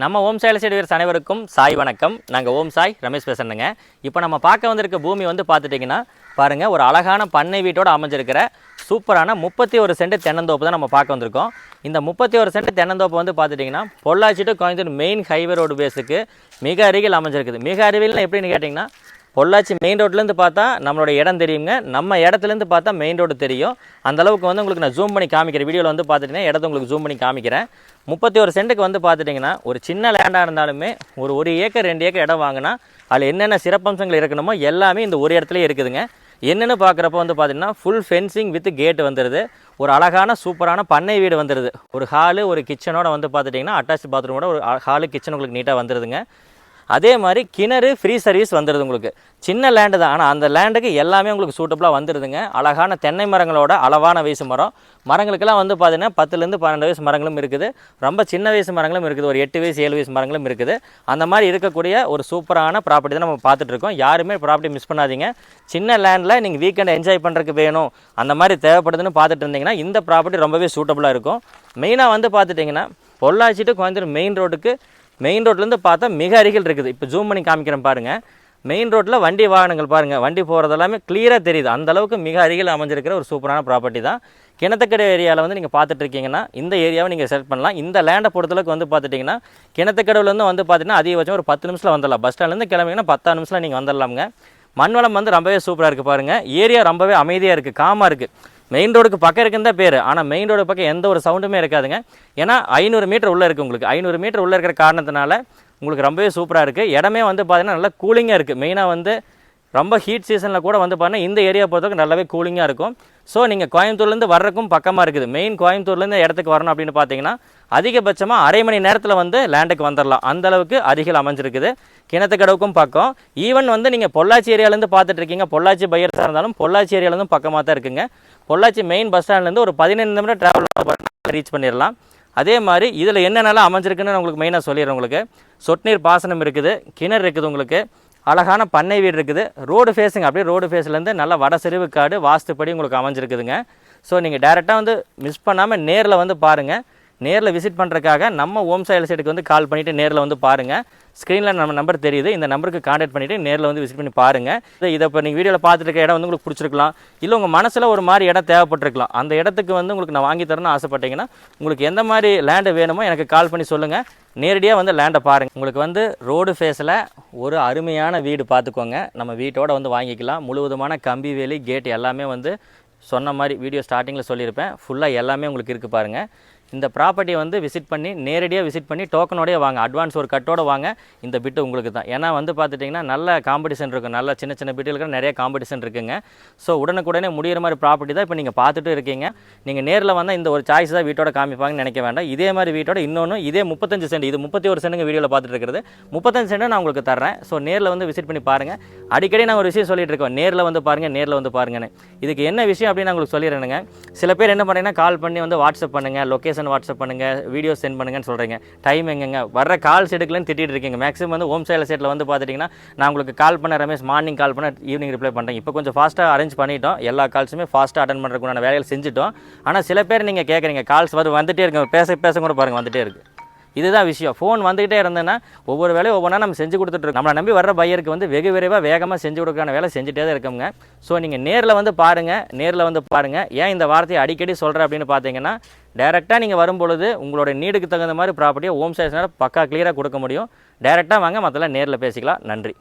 நம்ம ஓம் சாயில் வீரர் அனைவருக்கும் சாய் வணக்கம். நாங்கள் ஓம் சாய் ரமேஷ் பேசுகிறேங்க இப்போ நம்ம பார்க்க வந்திருக்க பூமி வந்து பார்த்துட்டிங்கன்னா பாருங்கள் ஒரு அழகான பண்ணை வீட்டோடு அமைஞ்சிருக்கிற சூப்பரான முப்பத்தி ஒரு சென்ட் தென்னந்தோப்பு தான் நம்ம பார்க்க வந்திருக்கோம். இந்த முப்பத்தி ஒரு சென்ட் தென்னந்தோப்பு வந்து பார்த்துட்டிங்கன்னா Pollachi to Coimbatore main highway road பேஸுக்கு மிக அருகில் அமைஞ்சிருக்குது. மிக அருகில்னு எப்படின்னு கேட்டிங்கன்னா பொள்ளாச்சி மெயின் ரோட்லேருந்து பார்த்தா நம்மளோட இடம் தெரியுங்க. நம்ம இடத்துலேருந்து பார்த்தா மெயின் ரோடு தெரியும். அந்த அளவுக்கு வந்து உங்களுக்கு நான் ஜூம் பண்ணி காமிக்கிறேன் வீடியோவில் வந்து பார்த்துட்டிங்கன்னா இடத்த உங்களுக்கு ஜூம் பண்ணி காமிக்கிறேன். முப்பத்தி ஒரு சென்ட்டுக்கு வந்து பார்த்துட்டிங்கன்னா ஒரு சின்ன லேண்டாக இருந்தாலுமே ஒரு ஒரு ஏக்கர் ரெண்டு ஏக்கர் இடம் வாங்கினா அதில் என்னென்ன சிறப்பம்சங்கள் இருக்கணுமோ எல்லாமே இந்த ஒரு இடத்துலயே இருக்குதுங்க. என்னென்னு பார்க்குறப்ப வந்து பார்த்தீங்கன்னா ஃபுல் ஃபென்சிங் வித் கேட் வந்துடுது ஒரு அழகான சூப்பரான பண்ணை வீடு வந்துடுது ஒரு ஹாலு ஒரு கிச்சனோட வந்து பார்த்துட்டிங்கன்னா அட்டாச் பாத்ரூமோட ஒரு ஹாலு கிச்சன் உங்களுக்கு நீட்டாக வந்துடுதுங்க அதே மாதிரி கிணறு ஃப்ரீ சர்வீஸ் வந்துடுது உங்களுக்கு. சின்ன லேண்டு தான் ஆனால் அந்த லேண்டுக்கு எல்லாமே உங்களுக்கு சூட்டபுளாக வந்துடுதுங்க அழகான தென்னை மரங்களோட அளவான வயசு மரம். மரங்களுக்கெல்லாம் வந்து பார்த்தீங்கன்னா பத்துலேருந்து பன்னெண்டு வயசு மரங்களும் இருக்குது. ரொம்ப சின்ன வயசு மரங்களும் இருக்குது ஒரு எட்டு வயசு ஏழு வயசு மரங்களும் இருக்குது. அந்த மாதிரி இருக்கக்கூடிய ஒரு சூப்பரான ப்ராப்பர்ட்டி தான் நம்ம பார்த்துட்ருக்கோம் யாருமே ப்ராப்பர்ட்டி மிஸ் பண்ணாதீங்க. சின்ன லேண்டில் நீங்கள் வீக்கெண்ட் என்ஜாய் பண்ணுறதுக்கு வேணும். அந்த மாதிரி தேவைப்படுதுன்னு பார்த்துட்டு இருந்தீங்கன்னா இந்த ப்ராப்பர்ட்டி ரொம்பவே சூட்டபுளாக இருக்கும். மெயினாக வந்து பார்த்துட்டிங்கன்னா பொள்ளாச்சி டு கோயம்புத்தூர் மெயின் ரோட்டுக்கு மெயின் ரோட்லேருந்து பார்த்தா மிக அருகில் இருக்குது. இப்போ ஜூம் பண்ணி காமிக்கிறேன் பாருங்கள் மெயின் ரோட்டில் வண்டி வாகனங்கள் பாருங்கள் வண்டி போகிறது எல்லாமே கிளியராக தெரியுது. அந்த அளவுக்கு மிக அருகில் அமைஞ்சிருக்கிற ஒரு சூப்பரான ப்ராப்பர்ட்டி தான். கிணத்துக்கடை ஏரியாவில் வந்து நீங்கள் பார்த்துட்ருக்கீங்கன்னா இந்த ஏரியாவை நீங்கள் செலக்ட் பண்ணலாம். இந்த லேண்டை பொறுத்தளவுக்கு வந்து பார்த்துட்டிங்கன்னா கிணத்துக்கடவுலேருந்து வந்து பார்த்தீங்கன்னா அதிகபட்சம் ஒரு பத்து நிமிஷத்தில் வந்துடலாம். பஸ் ஸ்டாண்ட்லேருந்து கிளம்பிங்கன்னா பத்தாறு நிமிஷத்தில் நீங்கள் வந்துடலாமுங்க. மண்வளம் வந்து ரொம்பவே சூப்பராக இருக்குது பாருங்கள் ஏரியா ரொம்பவே அமைதியாக இருக்குது காமாக இருக்குது மெயின் ரோடுக்கு பக்கம் இருக்குன்னு தான் பேர். ஆனால் மெயின் ரோடு பக்கம் எந்த ஒரு சவுண்டுமே இருக்காதுங்க. ஏன்னா ஐநூறு மீட்டர் உள்ளே இருக்குது உங்களுக்கு. ஐநூறு மீட்டர் உள்ளே இருக்கிற காரணத்தினால உங்களுக்கு ரொம்பவே சூப்பராக இருக்குது இடமே வந்து பார்த்திங்கன்னா நல்லா கூலிங்காக இருக்குது மெயினாக வந்து ரொம்ப ஹீட் சீசனில் கூட வந்து பார்த்தீங்கன்னா இந்த ஏரியா பொறுத்தவரைக்கும் நல்லாவே கூலிங்காக இருக்கும். ஸோ நீங்கள் கோயம்புத்தூர்லேருந்து வர்றதுக்கும் பக்கமாக இருக்குது. மெயின் கோயம்புத்தூர்லேருந்து இடத்துக்கு வரணும் அப்படின்னு பார்த்தீங்கன்னா அதிகபட்சமாக அரை மணி நேரத்தில் வந்து லேண்டுக்கு வந்துடலாம் அந்த அளவுக்கு அருகில் அமைஞ்சிருக்குது. கிணத்துக்கடவுக்கும் பக்கம். ஈவன் வந்து நீங்கள் பொள்ளாச்சி ஏரியாலேருந்து பார்த்துட்டு இருக்கீங்க. பொள்ளாச்சி பையர்ஸாக இருந்தாலும் பொள்ளாச்சி ஏரியாலேருந்து பக்கமாக தான் இருக்குங்க. பொள்ளாச்சி மெயின் பஸ் ஸ்டாண்ட்லேருந்து ஒரு பதினைந்து நிமிடம் ட்ராவல் ரீச் பண்ணிடலாம். அதே மாதிரி இதில் என்னென்னலாம் அமைஞ்சிருக்குன்னு உங்களுக்கு மெயினாக சொல்லிடுறேன் உங்களுக்கு. சொட்டு நீர் பாசனம் இருக்குது கிணறு இருக்குது உங்களுக்கு. அழகான பண்ணை வீடு இருக்குது. ரோடு ஃபேஸுங்க அப்படியே ரோடு ஃபேஸ்லேருந்து நல்லா வடசெறிவு காடு வாஸ்துப்படி உங்களுக்கு அமைஞ்சிருக்குதுங்க. ஸோ நீங்கள் டேரெக்டாக வந்து மிஸ் பண்ணாமல் நேரில் வந்து பாருங்கள் நேரில் விசிட் பண்ணுறதுக்காக நம்ம ஓம் சாயில் சைடுக்கு வந்து கால் பண்ணிவிட்டு நேரில் வந்து பாருங்கள் ஸ்க்ரீனில் நம்ம நம்பர் தெரியுது. இந்த நம்பருக்கு காண்டாக்ட் பண்ணிவிட்டு நேரில் வந்து விசிட் பண்ணி பாருங்கள் இதை இதை இப்போ நீங்கள் வீடியோவில் பார்த்துட்டு இருக்க இடம் வந்து உங்களுக்கு பிடிச்சிருக்கலாம். இல்லை உங்கள் மனசில் ஒரு மாதிரி இடம் தேவைப்பட்டிருக்கலாம். அந்த இடத்துக்கு வந்து உங்களுக்கு நான் வாங்கி தரணும்னு ஆசைப்பட்டீங்கன்னா உங்களுக்கு எந்த மாதிரி லேண்டு வேணுமோ எனக்கு கால் பண்ணி சொல்லுங்கள் நேரடியாக வந்து லேண்டை பாருங்கள் உங்களுக்கு வந்து ரோடு ஃபேஸில் ஒரு அருமையான வீடு பார்த்துக்கோங்க. நம்ம வீட்டோட வந்து வாங்கிக்கலாம். முழுவதுமான கம்பி வேலி கேட் எல்லாமே வந்து சொன்ன மாதிரி வீடியோ ஸ்டார்டிங்கில் சொல்லியிருப்பேன். ஃபுல்லாக எல்லாமே உங்களுக்கு இருக்குது பாருங்கள் இந்த ப்ராப்பர்ட்டியை வந்து விசிட் பண்ணி நேரடியாக விசிட் பண்ணி டோக்கனோடய வாங்க. அட்வான்ஸ் ஒரு கட்டோட வாங்க. இந்த பிட்டு உங்களுக்கு தான். ஏன்னா வந்து பார்த்துட்டிங்கன்னா நல்ல காம்படிஷன் இருக்கும் நல்ல சின்ன சின்ன பிட்டுகளுக்கு நிறைய காம்படிஷன் இருக்குங்க. ஸோ உடனுக்குடனே முடிகிற மாதிரி ப்ராப்பர்ட்டி தான் இப்போ நீங்கள் பார்த்துட்டு இருக்கீங்க. நீங்கள் நேரில் வந்தால் இந்த ஒரு சாய்ஸ் தான் வீட்டோட காமிப்பாங்கன்னு நினைக்க வேண்டாம். இதே மாதிரி வீட்டோட இன்னொன்று இதே முப்பத்தஞ்சு சென்ட் இது முப்பத்தி ஒரு சென்ட்டுங்க வீடியோவில் பார்த்துட்டு இருக்கிறது. முப்பத்தஞ்சு சென்ட் நான் உங்களுக்கு தர்றேன். ஸோ நேரில் வந்து விசிட் பண்ணி பாருங்கள் அடிக்கடி நான் ஒரு விஷயம் சொல்லிட்டு இருக்கோம் நேரில் வந்து பாருங்கள் நேரில் வந்து பாருங்கன்னு. இதுக்கு என்ன விஷயம் அப்படின்னு நான் உங்களுக்கு சொல்லிடுறேனுங்க. சில பேர் என்ன பண்ணுறீங்கன்னா கால் பண்ணி வந்து வாட்ஸ்அப் பண்ணுங்கள் லொக்கேஷன் வாட்ஸ்அப் பண்ணுங்கள் வீடியோ சென்ட் பண்ணுங்கன்னு சொல்கிறீங்க டைம் எங்கங்க? வர்ற கால்ஸ் எடுக்கலன்னு திட்டிட்டு இருக்கீங்க. மேக்ஸிமம் வந்து ஹோம் சைடில் சைட்டில் வந்து பார்த்துட்டிங்கன்னா நான் உங்களுக்கு கால் பண்ண ரமேஷ் மார்னிங் கால் பண்ண ஈவினிங் ரிப்ளை பண்ணுறேன் இப்போ கொஞ்சம் ஃபாஸ்ட்டாக அரேஞ்ச் பண்ணிட்டோம். எல்லா கால்ஸுமே ஃபாஸ்ட்டாக அட்டன் பண்ணுறதுக்குண்டான வேலைகள் செஞ்சுட்டோம். ஆனால் சில பேர் நீங்கள் கேட்குறீங்க கால்ஸ் வந்து வந்துட்டே இருக்கு. பேச பேச கூட பாருங்கள் வந்துட்டே இருக்குது இதுதான் விஷயம். ஃபோன் வந்துகிட்டே இருந்தேன்னா ஒவ்வொரு வேலையும் ஒவ்வொன்றா நம்ம செஞ்சு கொடுத்துட்ருக்கோம் நம்மளை நம்பி வர்ற பையருக்கு வந்து வெகு விரைவாக வேகமாக செஞ்சு கொடுக்கான வேலை செஞ்சுட்டே தான் இருக்கோங்க ஸோ நீங்கள் நேரில் வந்து பாருங்கள் நேரில் வந்து பாருங்கள் ஏன் இந்த வார்த்தையை அடிக்கடி சொல்கிறேன் அப்படின்னு பார்த்தீங்கன்னா டேரெக்டாக நீங்கள் வரும்பொழுது உங்களோட நீடுக்கு தகுந்த மாதிரி ப்ராப்பர்ட்டியை ஹோம் சைஸ்னால் பக்கா கிளியராக கொடுக்க முடியும். டேரெக்டாக வாங்க மற்றெல்லாம் நேரில் பேசிக்கலாம். நன்றி.